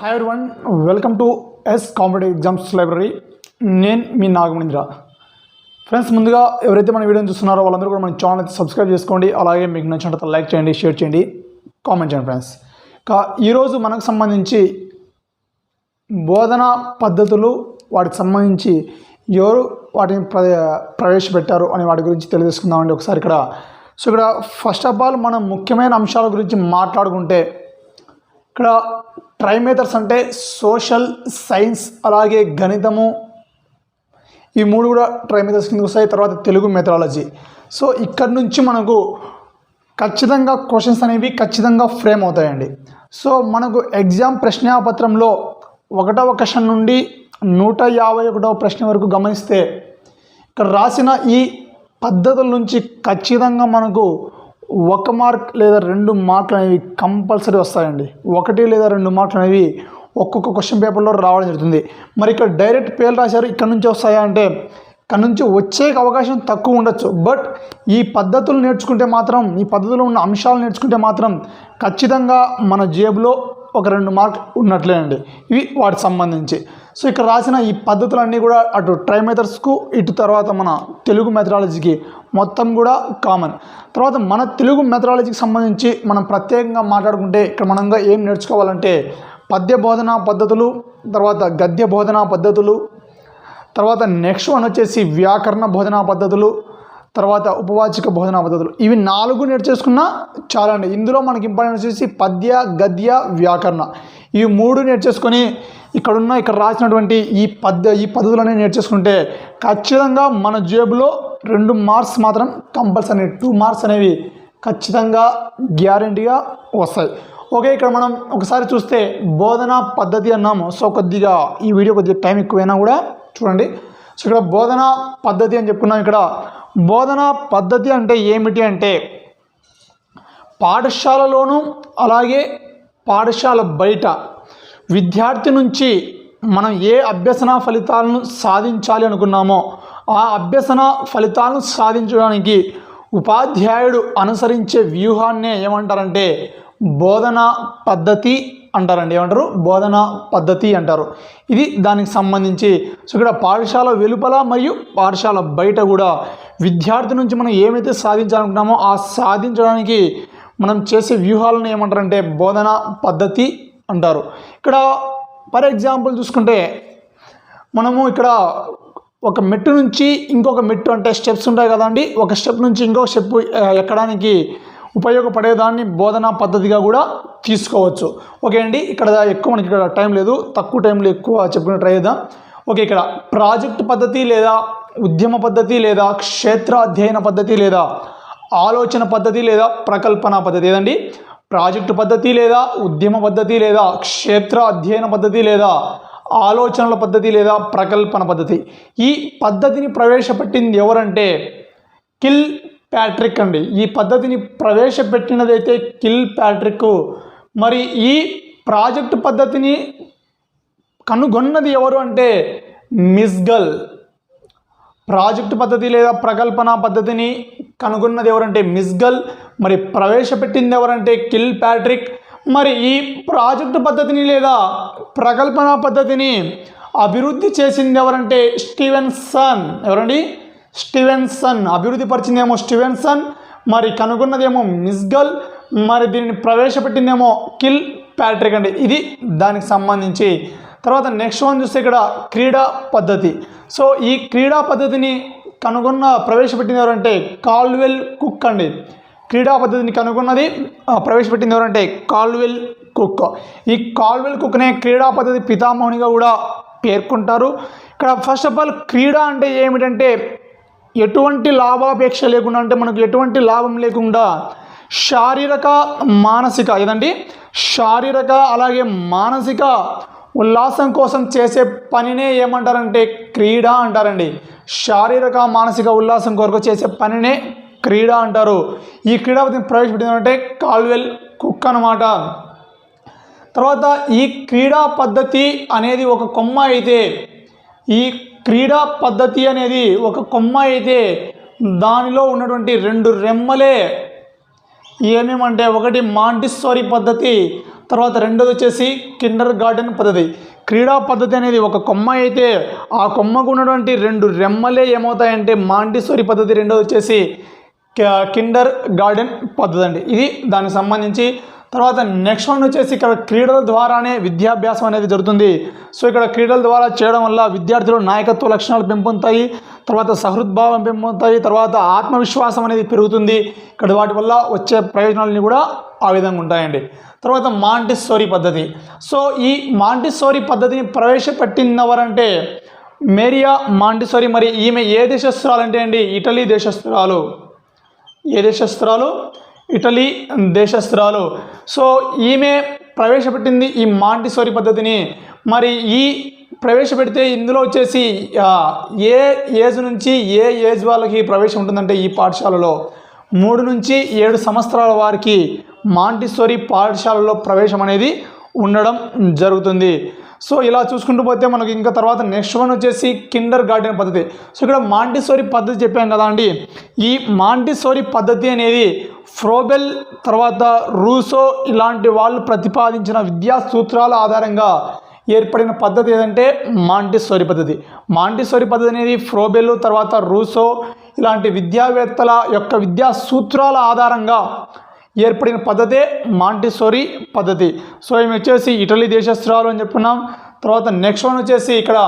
Hi everyone welcome to S competitive exams library నేను మీ Nagamanindra. Friends ముందుగా ఎవరైతే మన వీడియోని చూస్తున్నారో వాళ్ళందరూ కూడా మన ఛానల్ అయితే సబ్స్క్రైబ్ చేసుకోండి. అలాగే మీకు నచ్చినట్టు లైక్ చేయండి షేర్ చేయండి కామెంట్ చేయండి ఫ్రెండ్స్ కా ఈరోజు మనకు సంబంధించి బోధనా పద్ధతులు వాటికి సంబంధించి ఎవరు వాటిని ప్ర ప్రవేశపెట్టారు అనే వాటి గురించి తెలియజేసుకుందామండి ఒకసారి ఇక్కడ. సో ఇక్కడ ఫస్ట్ ఆఫ్ ఆల్ మనం ముఖ్యమైన అంశాల గురించి మాట్లాడుకుంటే ఇక్కడ ట్రైమేథర్స్ అంటే సోషల్ సైన్స్ అలాగే గణితము. ఈ మూడు కూడా ట్రైమేథర్స్ కిందకి వస్తాయి తర్వాత తెలుగు మెథడాలజీ సో ఇక్కడ నుంచి మనకు ఖచ్చితంగా క్వశ్చన్స్ అనేవి ఖచ్చితంగా ఫ్రేమ్ అవుతాయండి. సో మనకు ఎగ్జామ్ ప్రశ్నాపత్రంలో ఒకటవ క్వశ్చన్ నుండి నూట యాభై ఒకటవ ప్రశ్న వరకు గమనిస్తే ఇక్కడ రాసిన ఈ పద్ధతుల నుంచి ఖచ్చితంగా మనకు ఒక మార్క్ లేదా రెండు మార్కులు అనేవి కంపల్సరీ వస్తాయండి. ఒకటి లేదా రెండు మార్కులు అనేవి ఒక్కొక్క క్వశ్చన్ పేపర్లో రావడం జరుగుతుంది. మరి ఇక్కడ డైరెక్ట్ పేర్లు రాశారు ఇక్కడ నుంచి వస్తాయా అంటే ఇక్కడ నుంచి వచ్చే అవకాశం తక్కువ ఉండొచ్చు. బట్ ఈ పద్ధతులు నేర్చుకుంటే మాత్రం ఈ పద్ధతిలో ఉన్న అంశాలు నేర్చుకుంటే మాత్రం ఖచ్చితంగా మన జేబులో ఒక రెండు మార్క్ ఉన్నట్లేనండి. ఇవి వాటికి సంబంధించి. సో ఇక్కడ రాసిన ఈ పద్ధతులన్నీ కూడా అటు ట్రై మెథడ్స్కు ఇటు తర్వాత మన తెలుగు మెథడాలజీకి మొత్తం కూడా కామన్. తర్వాత మన తెలుగు మెథడాలజీకి సంబంధించి మనం ప్రత్యేకంగా మాట్లాడుకుంటే ఇక్కడ మనంగా ఏం నేర్చుకోవాలంటే పద్య బోధనా పద్ధతులు తర్వాత గద్య బోధనా పద్ధతులు తర్వాత నెక్స్ట్ వన్ వచ్చేసి వ్యాకరణ బోధనా పద్ధతులు తర్వాత ఉపవాచిక బోధనా పద్ధతులు. ఇవి నాలుగు నేర్చేసుకున్నా చాలండి. ఇందులో మనకి ఇంపార్టెంట్ వచ్చేసి పద్య గద్య వ్యాకరణ. ఈ మూడు నేర్చేసుకొని ఇక్కడున్న ఇక్కడ రాసినటువంటి ఈ పద్య ఈ పద్ధతులనే నేర్చేసుకుంటే ఖచ్చితంగా మన జేబులో రెండు మార్క్స్ మాత్రం కంపల్సరీ టూ మార్క్స్ అనేవి ఖచ్చితంగా గ్యారంటీగా వస్తాయి. ఓకే ఇక్కడ మనం ఒకసారి చూస్తే బోధనా పద్ధతి అన్నాము. సో కొద్దిగా ఈ వీడియో కొద్దిగా టైం ఎక్కువైనా కూడా చూడండి. సో ఇక్కడ బోధనా పద్ధతి అని చెప్పుకున్నాం. ఇక్కడ బోధనా పద్ధతి అంటే ఏమిటి అంటే పాఠశాలలోనూ అలాగే పాఠశాల బయట విద్యార్థి నుంచి మనం ఏ అభ్యసన ఫలితాలను సాధించాలి అనుకున్నామో ఆ అభ్యసన ఫలితాలను సాధించడానికి ఉపాధ్యాయుడు అనుసరించే వ్యూహాన్నే ఏమంటారంటే బోధనా పద్ధతి అంటారండి. ఏమంటారు? బోధన పద్ధతి అంటారు. ఇది దానికి సంబంధించి సో ఇక్కడ పాఠశాల వెలుపల మరియు పాఠశాల బయట కూడా విద్యార్థి నుంచి మనం ఏమైతే సాధించాలనుకుంటున్నామో ఆ సాధించడానికి మనం చేసే వ్యూహాలను ఏమంటారంటే బోధన పద్ధతి అంటారు. ఇక్కడ ఫర్ ఎగ్జాంపుల్ చూసుకుంటే మనము ఇక్కడ ఒక మెట్టు నుంచి ఇంకొక మెట్టు అంటే స్టెప్స్ ఉంటాయి కదండి. ఒక స్టెప్ నుంచి ఇంకొక స్టెప్ ఎక్కడానికి ఉపయోగపడేదాన్ని బోధనా పద్ధతిగా కూడా తీసుకోవచ్చు. ఓకే అండి ఇక్కడ ఎక్కువ మనకి ఇక్కడ టైం లేదు తక్కువ టైంలో ఎక్కువ చెప్పుకునే ట్రై చేద్దాం. ఓకే ఇక్కడ ప్రాజెక్ట్ పద్ధతి లేదా ఉద్యమ పద్ధతి లేదా క్షేత్ర అధ్యయన పద్ధతి లేదా ఆలోచన పద్ధతి లేదా ప్రకల్పన పద్ధతి ఏదండి? ప్రాజెక్టు పద్ధతి లేదా ఉద్యమ పద్ధతి లేదా క్షేత్ర అధ్యయన పద్ధతి లేదా ఆలోచనల పద్ధతి లేదా ప్రకల్పన పద్ధతి. ఈ పద్ధతిని ప్రవేశపెట్టింది ఎవరంటే కిల్ ప్యాట్రిక్ అండి. ఈ పద్ధతిని ప్రవేశపెట్టినదైతే కిల్ ప్యాట్రిక్ మరి ఈ ప్రాజెక్టు పద్ధతిని కనుగొన్నది ఎవరు అంటే మిస్గల్. ప్రాజెక్టు పద్ధతి లేదా ప్రకల్పన పద్ధతిని కనుగొన్నది ఎవరంటే మిస్గల్. మరి ప్రవేశపెట్టింది ఎవరంటే కిల్ ప్యాట్రిక్. మరి ఈ ప్రాజెక్టు పద్ధతిని లేదా ప్రకల్పన పద్ధతిని అభివృద్ధి చేసింది ఎవరంటే స్టీవెన్సన్. ఎవరండి? స్టివెన్సన్. అభివృద్ధి పరిచిందేమో స్టీవెన్సన్ మరి కనుగొన్నదేమో మిస్గల్ మరి దీనిని ప్రవేశపెట్టిందేమో కిల్ ప్యాట్రిక్ అండి. ఇది దానికి సంబంధించి. తర్వాత నెక్స్ట్ వన్ చూస్తే ఇక్కడ క్రీడా పద్ధతి. సో ఈ క్రీడా పద్ధతిని కనుగొన్న ప్రవేశపెట్టింది ఎవరంటే కాల్వెల్ కుక్ అండి. క్రీడా పద్ధతిని కనుగొన్నది ప్రవేశపెట్టింది ఎవరంటే కాల్వెల్ కుక్. ఈ కాల్వెల్ కుక్నే క్రీడా పద్ధతి పితామహునిగా కూడా పేర్కొంటారు. ఇక్కడ ఫస్ట్ ఆఫ్ ఆల్ క్రీడ అంటే ఏమిటంటే ఎటువంటి లాభాపేక్ష లేకుండా అంటే మనకు ఎటువంటి లాభం లేకుండా శారీరక మానసిక ఏదండి? శారీరక అలాగే మానసిక ఉల్లాసం కోసం చేసే పనినే ఏమంటారంటే క్రీడ అంటారండి. శారీరక మానసిక ఉల్లాసం కొరకు చేసే పనినే క్రీడ అంటారు. ఈ క్రీడాపతిని ప్రవేశపెట్టిందంటే కాల్వెల్ కుక్ అనమాట తర్వాత ఈ క్రీడా పద్ధతి అనేది ఒక కొమ్మ అయితే ఈ క్రీడా పద్ధతి అనేది ఒక కొమ్మ అయితే దానిలో ఉన్నటువంటి రెండు రెమ్మలే ఏమేమంటే ఒకటి మాంటిస్సోరీ పద్ధతి తర్వాత రెండోది వచ్చేసి కిండర్ గార్డెన్ పద్ధతి. క్రీడా పద్ధతి అనేది ఒక కొమ్మ అయితే ఆ కొమ్మకు ఉన్నటువంటి రెండు రెమ్మలే ఏమవుతాయంటే మాంటిసోరి పద్ధతి రెండోది వచ్చేసి కిండర్ గార్డెన్ పద్ధతి అండి. ఇది దానికి సంబంధించి తర్వాత నెక్స్ట్ వన్ వచ్చేసి ఇక్కడ క్రీడల ద్వారానే విద్యాభ్యాసం అనేది జరుగుతుంది. సో ఇక్కడ క్రీడల ద్వారా చేయడం వల్ల విద్యార్థులు నాయకత్వ లక్షణాలు పెంపొందుతాయి తర్వాత సహృద్భావం పెంపొందుతాయి తర్వాత ఆత్మవిశ్వాసం అనేది పెరుగుతుంది. ఇక్కడ వాటి వల్ల వచ్చే ప్రయోజనాలని కూడా ఆ విధంగా ఉంటాయండి. తర్వాత మాంటిస్సోరీ పద్ధతి. సో ఈ మాంటిస్సోరీ పద్ధతిని ప్రవేశపెట్టినవరంటే మేరియా మాంటిసోరీ మరి ఈమె ఏ దేశస్తురాలు అంటే అండి? ఇటలీ దేశస్తురాలు ఏ దేశస్తురాలు ఇటలీ దేశస్తురాలు సో ఈమె ప్రవేశపెట్టింది ఈ మాంటిసోరి పద్ధతిని. మరి ఈ ప్రవేశపెడితే ఇందులో వచ్చేసి ఏ ఏజ్ నుంచి ఏ ఏజ్ వాళ్ళకి ప్రవేశం ఉంటుందంటే ఈ పాఠశాలలో? మూడు నుంచి ఏడు సంవత్సరాల వారికి మాంటిసోరి పాఠశాలలో ప్రవేశం అనేది ఉండడం జరుగుతుంది. సో ఇలా చూసుకుంటూ పోతే మనకి ఇంకా తర్వాత నెక్స్ట్ వన్ వచ్చేసి కిండర్ గార్డెన్ పద్ధతి. సో ఇక్కడ మాంటిసోరి పద్ధతి చెప్పాం కదా అండి. ఈ మాంటిసోరి పద్ధతి అనేది ఫ్రోబెల్ తర్వాత రూసో ఇలాంటి వాళ్ళు ప్రతిపాదించిన విద్యా సూత్రాల ఆధారంగా ఏర్పడిన పద్ధతి ఏదంటే మాంటిసోరి పద్ధతి. మాంటిసోరి పద్ధతి అనేది ఫ్రోబెల్ తర్వాత రూసో ఇలాంటి విద్యావేత్తల యొక్క విద్యా సూత్రాల ఆధారంగా ఏర్పడిన పద్ధతే మాంటిసోరీ పద్ధతి. సో ఈమె వచ్చేసి ఇటలీ దేశస్తురాలు అని చెప్పుకున్నాం. తర్వాత నెక్స్ట్ వన్ వచ్చేసి ఇక్కడ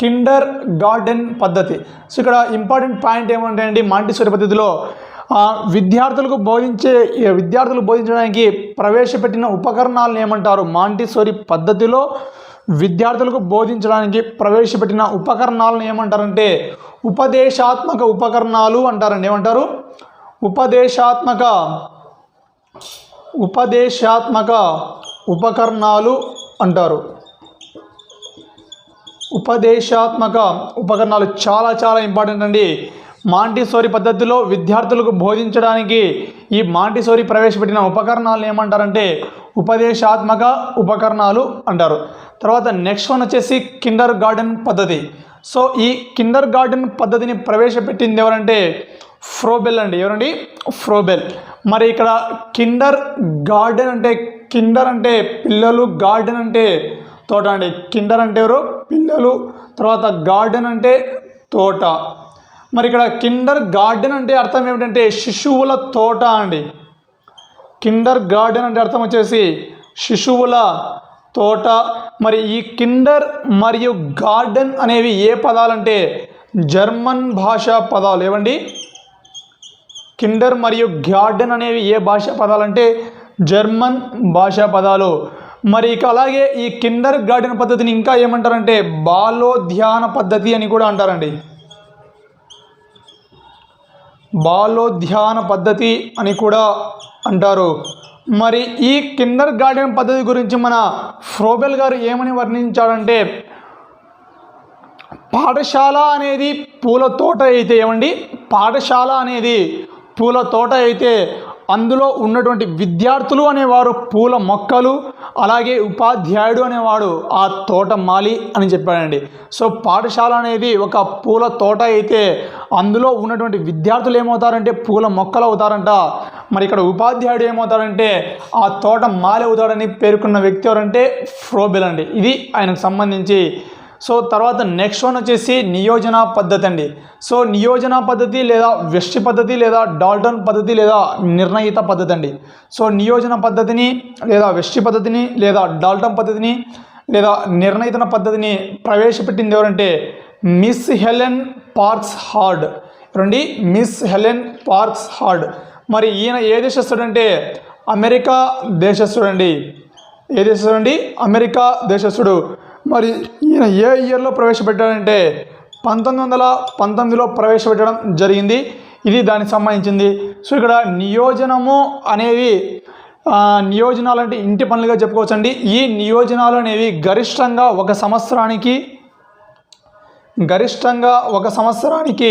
కిండర్ గార్డెన్ పద్ధతి. సో ఇక్కడ ఇంపార్టెంట్ పాయింట్ ఏమంటే అండి మాంటిసోరీ పద్ధతిలో విద్యార్థులకు బోధించే విద్యార్థులకు విద్యార్థులు బోధించడానికి ప్రవేశపెట్టిన ఉపకరణాలను ఏమంటారు? మాంటిసోరీ పద్ధతిలో విద్యార్థులకు బోధించడానికి ప్రవేశపెట్టిన ఉపకరణాలను ఏమంటారంటే ఉపదేశాత్మక ఉపకరణాలు అంటారండి. ఏమంటారు? ఉపదేశాత్మక ఉపదేశాత్మక ఉపకరణాలు అంటారు. ఉపదేశాత్మక ఉపకరణాలు చాలా చాలా ఇంపార్టెంట్ అండి. మాంటిసోరి పద్ధతిలో విద్యార్థులకు బోధించడానికి ఈ మాంటిసోరి ప్రవేశపెట్టిన ఉపకరణాలను ఏమంటారంటే ఉపదేశాత్మక ఉపకరణాలు అంటారు. తర్వాత నెక్స్ట్ వన్ వచ్చేసి కిండర్ గార్డెన్ పద్ధతి. సో ఈ కిండర్ గార్డెన్ పద్ధతిని ప్రవేశపెట్టింది ఎవరంటే ఫ్రోబెల్ అండి. ఎవరండి? ఫ్రోబెల్. మరి ఇక్కడ కిండర్ గార్డెన్ అంటే కిండర్ అంటే పిల్లలు గార్డెన్ అంటే తోట అండి. కిండర్ అంటే ఎవరు? పిల్లలు. తర్వాత గార్డెన్ అంటే తోట. మరి ఇక్కడ కిండర్ గార్డెన్ అంటే అర్థం ఏమిటంటే శిశువుల తోట అండి. కిండర్ గార్డెన్ అంటే అర్థం వచ్చేసి శిశువుల తోట. మరి ఈ కిండర్ మరియు గార్డెన్ అనేవి ఏ పదాలంటే జర్మన్ భాషా పదాలు. ఏవండి? కిండర్ మరియు గార్డెన్ అనేవి ఏ భాషా పదాలంటే జర్మన్ భాషా పదాలు. మరి ఇక అలాగే ఈ కిండర్ గార్డెన్ పద్ధతిని ఇంకా ఏమంటారంటే బాలోధ్యాన పద్ధతి అని కూడా అంటారండి. బాలోధ్యాన పద్ధతి అని కూడా అంటారు. మరి ఈ కిండర్ గార్డెన్ పద్ధతి గురించి మన ఫ్రోబెల్ గారు ఏమని వర్ణించాడంటే పాఠశాల అనేది పూల తోట అయితే ఏమండి? పాఠశాల అనేది పూల తోట అయితే అందులో ఉన్నటువంటి విద్యార్థులు అనేవారు పూల మొక్కలు అలాగే ఉపాధ్యాయుడు అనేవాడు ఆ తోట మాలి అని చెప్పాడండి. సో పాఠశాల అనేది ఒక పూల తోట అయితే అందులో ఉన్నటువంటి విద్యార్థులు ఏమవుతారంటే పూల మొక్కలు అవుతారంట. మరి ఇక్కడ ఉపాధ్యాయుడు ఏమవుతాడంటే ఆ తోట మాలి అవుతాడని పేర్కొన్న వ్యక్తి ఎవరంటే ఫ్రోబెల్ అండి. ఇది ఆయనకు సంబంధించి సో తర్వాత నెక్స్ట్ వన్ వచ్చేసి నియోజన పద్ధతి అండి. సో నియోజన పద్ధతి లేదా వెష్టి పద్ధతి లేదా డాల్టన్ పద్ధతి లేదా నిర్ణయిత పద్ధతి అండి. సో నియోజన పద్ధతిని లేదా వెష్టి పద్ధతిని లేదా డాల్టన్ పద్ధతిని లేదా నిర్ణయితన పద్ధతిని ప్రవేశపెట్టింది ఎవరంటే మిస్ హెలెన్ పార్క్స్ హార్డ్. రండి మిస్ హెలెన్ పార్క్స్ హార్డ్. మరి ఈయన ఏ దేశస్తుడంటే అమెరికా దేశస్తుడండి ఏ దేశస్తుడు అండి అమెరికా దేశస్థుడు. మరి ఈయన ఏ ఇయర్లో ప్రవేశపెట్టాడంటే పంతొమ్మిది వందల పంతొమ్మిదిలో ప్రవేశపెట్టడం జరిగింది. ఇది దానికి సంబంధించింది. సో ఇక్కడ నియోజనము అనేవి నియోజనాలు అంటే ఇంటి పనులుగా చెప్పుకోవచ్చండి. ఈ నియోజనాలు అనేవి గరిష్టంగా ఒక సంవత్సరానికి గరిష్టంగా ఒక సంవత్సరానికి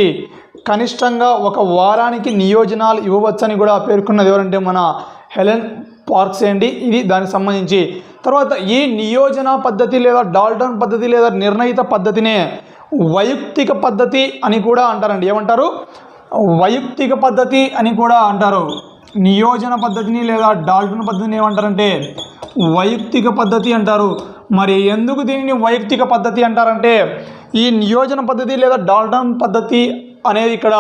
కనిష్టంగా ఒక వారానికి నియోజనాలు ఇవ్వవచ్చని కూడా పేర్కొన్నది ఎవరంటే మన హెలెన్ పార్క్స్ అండి. ఇది దానికి సంబంధించి తర్వాత ఈ నియోజన పద్ధతి లేదా డాల్టన్ పద్ధతి లేదా నిర్ణయిత పద్ధతినే వైయక్తిక పద్ధతి అని కూడా అంటారండి. ఏమంటారు? వైయక్తిక పద్ధతి అని కూడా అంటారు. నియోజన పద్ధతిని లేదా డాల్టన్ పద్ధతిని ఏమంటారంటే వైయక్తిక పద్ధతి అంటారు. మరి ఎందుకు దీనిని వైయక్తిక పద్ధతి అంటారంటే ఈ నియోజన పద్ధతి లేదా డాల్టన్ పద్ధతి అనేది ఇక్కడ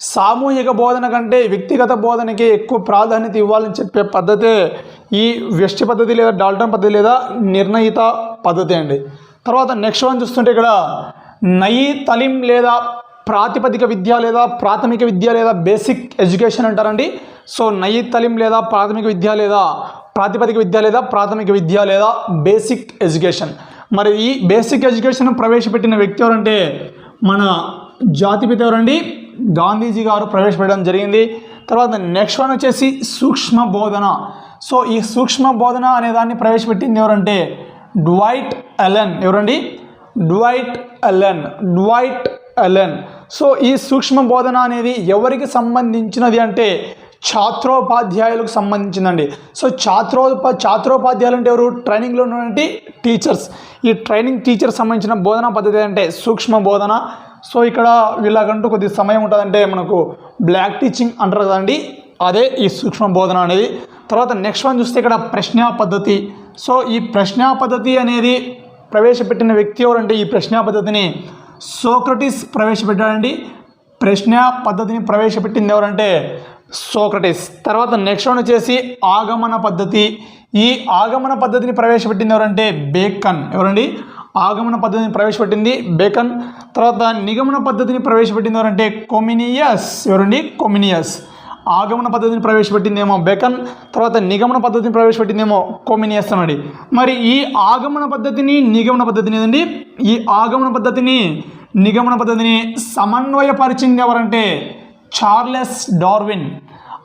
సామూహిక బోధన కంటే వ్యక్తిగత బోధనకి ఎక్కువ ప్రాధాన్యత ఇవ్వాలని చెప్పే పద్ధతే ఈ వ్యష్టి పద్ధతి లేదా డాల్టన్ పద్ధతి లేదా నిర్ణయిత పద్ధతి అండి. తర్వాత నెక్స్ట్ వన్ చూస్తుంటే ఇక్కడ నయి తలిం లేదా ప్రాతిపదిక విద్య లేదా ప్రాథమిక విద్య లేదా బేసిక్ ఎడ్యుకేషన్ అంటారండి. సో నయి తలిం లేదా ప్రాథమిక విద్య లేదా ప్రాతిపదిక విద్య లేదా ప్రాథమిక విద్య లేదా బేసిక్ ఎడ్యుకేషన్. మరి ఈ బేసిక్ ఎడ్యుకేషన్ ప్రవేశపెట్టిన వ్యక్తి ఎవరంటే మన జాతిపిత ఎవరండి? గాంధీజీ గారు ప్రవేశపెట్టడం జరిగింది. తర్వాత నెక్స్ట్ వన్ వచ్చేసి సూక్ష్మ బోధన. సో ఈ సూక్ష్మ బోధన అనే దాన్ని ప్రవేశపెట్టింది ఎవరంటే డ్వైట్ ఎలెన్ ఎవరండి? Dwight Allen Dwight Allen so ఈ సూక్ష్మ బోధన అనేది ఎవరికి సంబంధించినది అంటే ఛాత్రోపాధ్యాయులకు సంబంధించిందండి. సో ఛాత్రోప ఛాత్రోపాధ్యాయులు అంటే ఎవరు? ట్రైనింగ్లో ఉన్నటువంటి టీచర్స్ ఈ ట్రైనింగ్ టీచర్ సంబంధించిన బోధనా పద్ధతి అంటే సూక్ష్మ బోధన. సో ఇక్కడ వీళ్ళకంటూ కొద్ది సమయం ఉంటుందంటే మనకు బ్లాక్ టీచింగ్ అంటారు కదండి అదే ఈ సూక్ష్మ బోధన అనేది. తర్వాత నెక్స్ట్ వన్ చూస్తే ఇక్కడ ప్రశ్నా పద్ధతి. సో ఈ ప్రశ్నా పద్ధతి అనేది ప్రవేశపెట్టిన వ్యక్తి ఎవరంటే ఈ ప్రశ్నా పద్ధతిని? సోక్రటిస్ ప్రవేశపెట్టాడండి. ప్రశ్న పద్ధతిని ప్రవేశపెట్టింది ఎవరంటే? సోక్రటిస్. తర్వాత నెక్స్ట్ వన్ వచ్చేసి ఆగమన పద్ధతి. ఈ ఆగమన పద్ధతిని ప్రవేశపెట్టింది ఎవరంటే బేకన్. ఎవరండి? ఆగమన పద్ధతిని ప్రవేశపెట్టింది బేకన్. తర్వాత నిగమన పద్ధతిని ప్రవేశపెట్టింది ఎవరంటే కొమినియస్. ఎవరండి? కొమినియస్. ఆగమన పద్ధతిని ప్రవేశపెట్టిందేమో బెకన్. తర్వాత నిగమన పద్ధతిని ప్రవేశపెట్టిందేమో కొమినియస్ అన్నాడు. మరి ఈ ఆగమన పద్ధతిని నిగమన పద్ధతిని ఏదండి? ఈ ఆగమన పద్ధతిని నిగమన పద్ధతిని సమన్వయపరిచింది ఎవరంటే చార్లెస్ డార్విన్.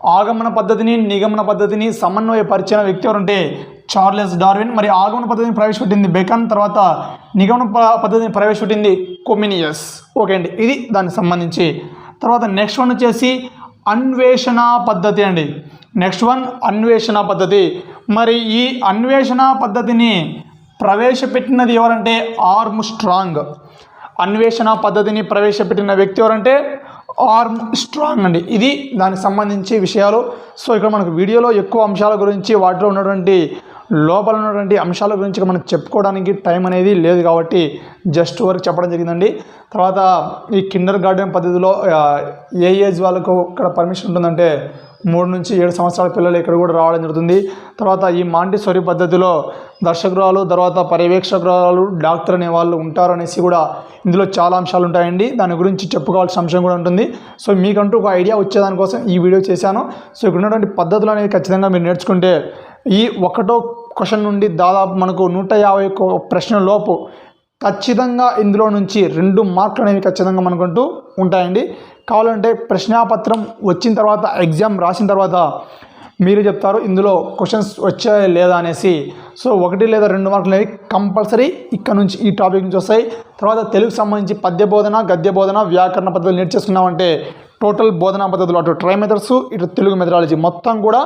ఆగమన పద్ధతిని నిగమన పద్ధతిని సమన్వయపరిచిన వ్యక్తి ఎవరంటే చార్లెస్ డార్విన్. మరి ఆగమన పద్ధతిని ప్రవేశపెట్టింది బెకన్ తర్వాత నిగమన ప- పద్ధతిని ప్రవేశపెట్టింది కొమినియస్. ఓకే అండి ఇది దానికి సంబంధించి. తర్వాత నెక్స్ట్ వన్ వచ్చేసి అన్వేషణ పద్ధతి అండి. నెక్స్ట్ వన్ అన్వేషణ పద్ధతి. మరి ఈ అన్వేషణ పద్ధతిని ప్రవేశపెట్టినది ఎవరంటే ఆర్మ్ స్ట్రాంగ్. అన్వేషణ పద్ధతిని ప్రవేశపెట్టిన వ్యక్తి ఎవరంటే ఆర్మ్ స్ట్రాంగ్ అండి. ఇది దానికి సంబంధించి విషయాలు. సో ఇక్కడ మనకు వీడియోలో ఎక్కువ అంశాల గురించి వాటిలో ఉన్నటువంటి లోపల ఉన్నటువంటి అంశాల గురించి మనం చెప్పుకోవడానికి టైం అనేది లేదు కాబట్టి జస్ట్ వరకు చెప్పడం జరిగిందండి. తర్వాత ఈ కిండర్ గార్డెన్ పద్ధతిలో ఏ ఏజ్ వాళ్ళకు ఇక్కడ పర్మిషన్ ఉంటుందంటే మూడు నుంచి ఏడు సంవత్సరాల పిల్లలు ఇక్కడ కూడా రావడం జరుగుతుంది. తర్వాత ఈ మాంటిసోరి పద్ధతిలో దర్శకురాలు తర్వాత పర్యవేక్షకురాలు డాక్టర్ అనే వాళ్ళు ఉంటారు అనేసి కూడా ఇందులో చాలా అంశాలు ఉంటాయండి. దాని గురించి చెప్పుకోవాల్సిన అంశం కూడా ఉంటుంది. సో మీకంటూ ఒక ఐడియా వచ్చేదానికోసం ఈ వీడియో చేశాను. సో ఇక్కడ ఉన్నటువంటి పద్ధతులు అనేవి ఖచ్చితంగా మీరు నేర్చుకుంటే ఈ ఒకటో క్వశ్చన్ నుండి దాదాపు మనకు నూట యాభై ఒక్క ప్రశ్న లోపు ఖచ్చితంగా ఇందులో నుంచి రెండు మార్కులు అనేవి ఖచ్చితంగా మనకుంటూ ఉంటాయండి. కావాలంటే ప్రశ్నాపత్రం వచ్చిన తర్వాత ఎగ్జామ్ రాసిన తర్వాత మీరు చెప్తారు ఇందులో క్వశ్చన్స్ వచ్చాయా లేదా అనేసి. సో ఒకటి లేదా రెండు మార్కులు అనేవి కంపల్సరీ ఇక్కడ నుంచి ఈ టాపిక్ నుంచి వస్తాయి. తర్వాత తెలుగు సంబంధించి పద్య బోధన గద్య బోధన వ్యాకరణ పద్ధతులు నేర్చేసుకున్నామంటే టోటల్ బోధనా పద్ధతులు అటు ట్రై మెథడ్స్ ఇటు తెలుగు మెథడాలజీ మొత్తం కూడా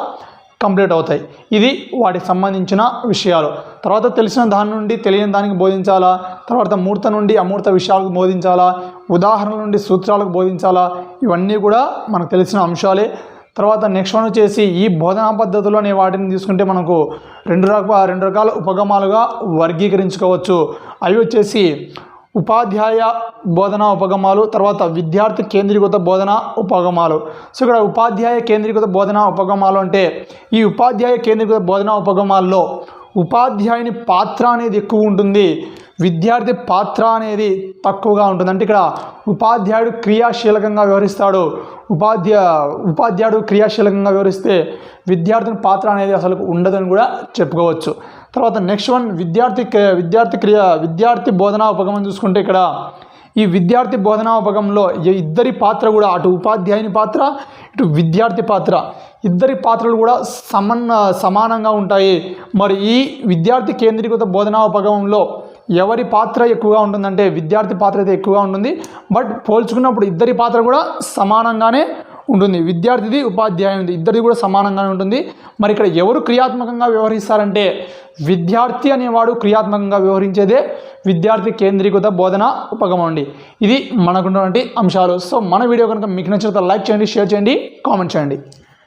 కంప్లీట్ అవుతాయి. ఇది వాటికి సంబంధించిన విషయాలు. తర్వాత తెలిసిన దాని నుండి తెలియని దానికి బోధించాలా? తర్వాత మూర్త నుండి అమూర్త విషయాలకు బోధించాలా? ఉదాహరణల నుండి సూత్రాలకు బోధించాలా? ఇవన్నీ కూడా మనకు తెలిసిన అంశాలే. తర్వాత నెక్స్ట్ వన్ వచ్చేసి ఈ బోధనా పద్ధతులు అనే వాటిని తీసుకుంటే మనకు రెండు రకాల రెండు రకాల ఉపగమాలుగా వర్గీకరించుకోవచ్చు. అవి వచ్చేసి ఉపాధ్యాయ బోధన ఉపగమాలు తర్వాత విద్యార్థి కేంద్రీకృత బోధన ఉపగమాలు. సో ఇక్కడ ఉపాధ్యాయ కేంద్రీకృత బోధన ఉపగమాలు అంటే ఈ ఉపాధ్యాయ కేంద్రీకృత బోధన ఉపగమాల్లో ఉపాధ్యాయుని పాత్ర అనేది ఎక్కువ ఉంటుంది విద్యార్థి పాత్ర అనేది తక్కువగా ఉంటుంది. అంటే ఇక్కడ ఉపాధ్యాయుడు క్రియాశీలకంగా వ్యవహరిస్తాడు. ఉపాధ్యాయ ఉపాధ్యాయుడు క్రియాశీలకంగా వ్యవహరిస్తే విద్యార్థిని పాత్ర అనేది అసలు ఉండదని కూడా చెప్పుకోవచ్చు. తర్వాత నెక్స్ట్ వన్ విద్యార్థి విద్యార్థి క్రియ విద్యార్థి బోధనా ఉపగమం చూసుకుంటే ఇక్కడ ఈ విద్యార్థి బోధనా ఉపగమంలో ఇద్దరి పాత్ర కూడా అటు ఉపాధ్యాయుని పాత్ర ఇటు విద్యార్థి పాత్ర. ఇద్దరి పాత్రలు కూడా సమన్న సమానంగా ఉంటాయి. మరి ఈ విద్యార్థి కేంద్రీకృత బోధనా ఉపగమంలో ఎవరి పాత్ర ఎక్కువగా ఉంటుందంటే విద్యార్థి పాత్ర అయితే ఎక్కువగా ఉంటుంది. బట్ పోల్చుకున్నప్పుడు ఇద్దరి పాత్ర కూడా సమానంగానే ఉంటుంది. విద్యార్థిది ఉపాధ్యాయునిది ఇద్దరిది కూడా సమానంగానే ఉంటుంది. మరి ఇక్కడ ఎవరు క్రియాత్మకంగా వ్యవహరిస్తారంటే విద్యార్థి అనేవాడు క్రియాత్మకంగా వ్యవహరించేదే విద్యార్థి కేంద్రీకృత బోధన ఉపగమం అండి. ఇది మనకున్నటువంటి అంశాలు. సో మన వీడియో కనుక మీకు నచ్చినట్లయితే లైక్ చేయండి షేర్ చేయండి కామెంట్ చేయండి.